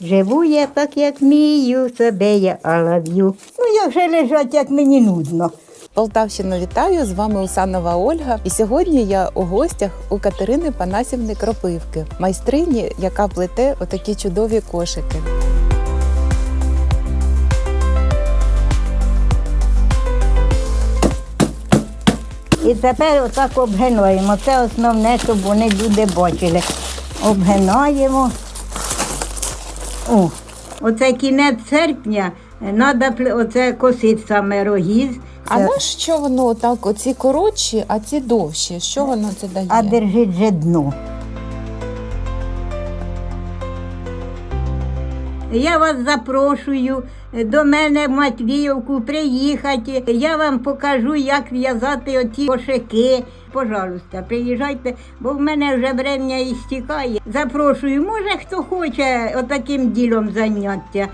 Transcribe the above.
Живу я так, як вмію, себе я алав'ю. Ну, як же лежать, як мені нудно. Полтавщину вітаю! З вами Усанова Ольга. І сьогодні я у гостях у Катерини Панасівни Кропивки, майстрині, яка плете отакі чудові кошики. І тепер отак обгинаємо. Це основне, щоб вони люди бачили. Обгинаємо. О, оце кінець серпня. Треба оце косити саме рогіз. А на що воно так? Оці коротші, а ці довші? Що воно це дає? А держить же дно. Я вас запрошую до мене в Матвіївку приїхати. Я вам покажу, як в'язати оці кошики. Пожалуйста, приїжджайте, бо в мене вже врем'я істікає. Запрошую, може хто хоче отаким ділом заняття.